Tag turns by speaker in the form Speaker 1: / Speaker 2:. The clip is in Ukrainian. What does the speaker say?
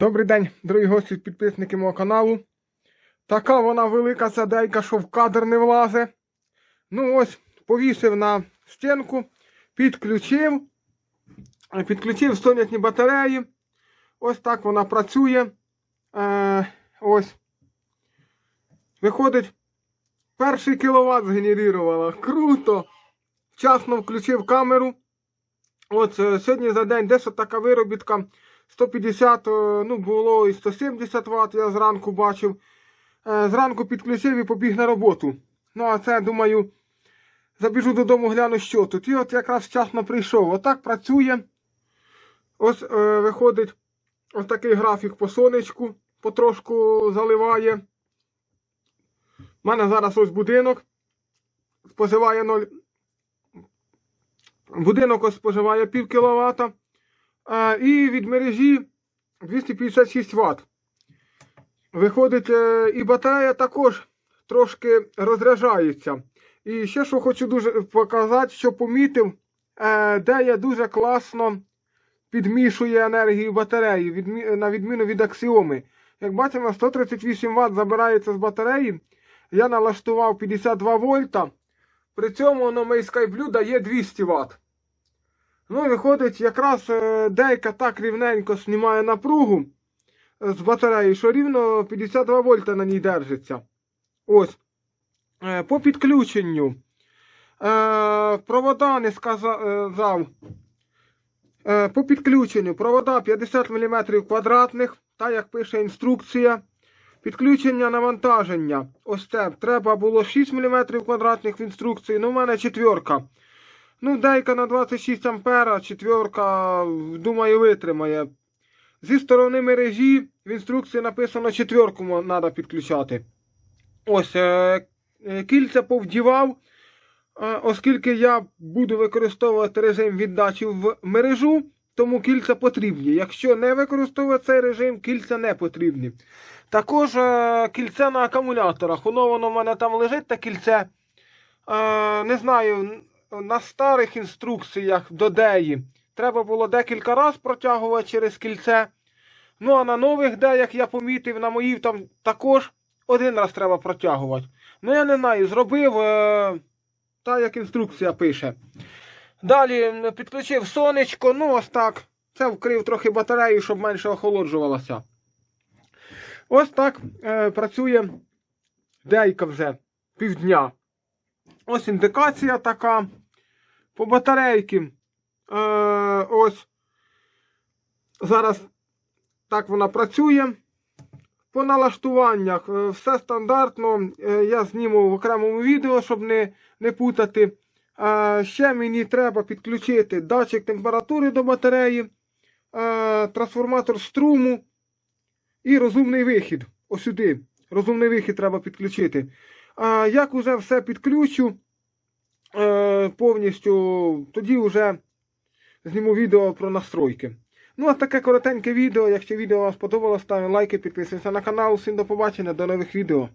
Speaker 1: Добрий день, дорогі гості, підписники мого каналу. Така вона велика ця дейка, що в кадр не влазе. Ну ось, повісив на стінку, підключив. Е, Підключив сонячні батареї. Ось так вона працює. Е, ось. Виходить, перший кіловат згенерувала. Круто! Вчасно включив камеру. От е, сьогодні за день десь така виробітка 150, е, ну було і 170 Вт, я зранку бачив. Е, Зранку підключив і побіг на роботу. Ну, а це, думаю, забіжу додому, гляну, що тут. І от якраз вчасно прийшов. Отак працює. Ось е, виходить ось такий графік по сонечку, потрошку заливає. У мене зараз ось будинок. Споживає 0. Будинок ось споживає пів кіловата. І від мережі 256 Вт. Виходить, е, і батарея також трошки розряджається. І ще що хочу дуже показати, що помітив, е, де я дуже класно підмішує енергію батареї, на відміну від аксіоми. Як бачимо, 138 Вт забирається з батареї. Я налаштував 52 вольта. При цьому на мій SkyBlue дає 200 Вт. Ну, і виходить, якраз е, дейка так рівненько знімає напругу е, з батареї, що рівно 52 вольта на ній держиться. Ось. Е, По підключенню. Провода не сказав. По підключенню провода 50 мм квадратних, так як пише інструкція. Підключення навантаження. Ось це. Треба було 6 мм квадратних в інструкції. Ну, в мене четверка. Ну, дейка на 26 ампера, четверка, думаю, витримає. Зі сторони мережі в інструкції написано четверку треба підключати. Ось, е, е, кільця повдівав, е, оскільки я буду використовувати режим віддачі в мережу, тому кільця потрібні. Якщо не використовувати цей режим, кільця не потрібні. Також кільце на акумуляторах. Воно воно в мене там лежить та кільце. Не знаю, на старих інструкціях до деї треба було декілька разів протягувати через кільце. Ну а на нових деях я помітив, на моїх там також один раз треба протягувати. Ну я не знаю, зробив е, так, як інструкція пише. Далі підключив сонечко, ну ось так. Це вкрив трохи батарею, щоб менше охолоджувалося. Ось так е, працює дейка вже півдня. Ось індикація така. По батарейки. Е, ось. Зараз так вона працює. По налаштуваннях е, все стандартно. Е, я зніму в окремому відео, щоб не, не путати. Е, ще мені треба підключити датчик температури до батареї, трансформатор струму і розумний вихід. Ось сюди. Розумний вихід треба підключити. Як уже все підключу повністю, тоді вже зніму відео про настройки. Ну, а таке коротеньке відео. Якщо відео вам сподобалось, ставте лайки, підписуйтесь на канал. Всім до побачення, до нових відео.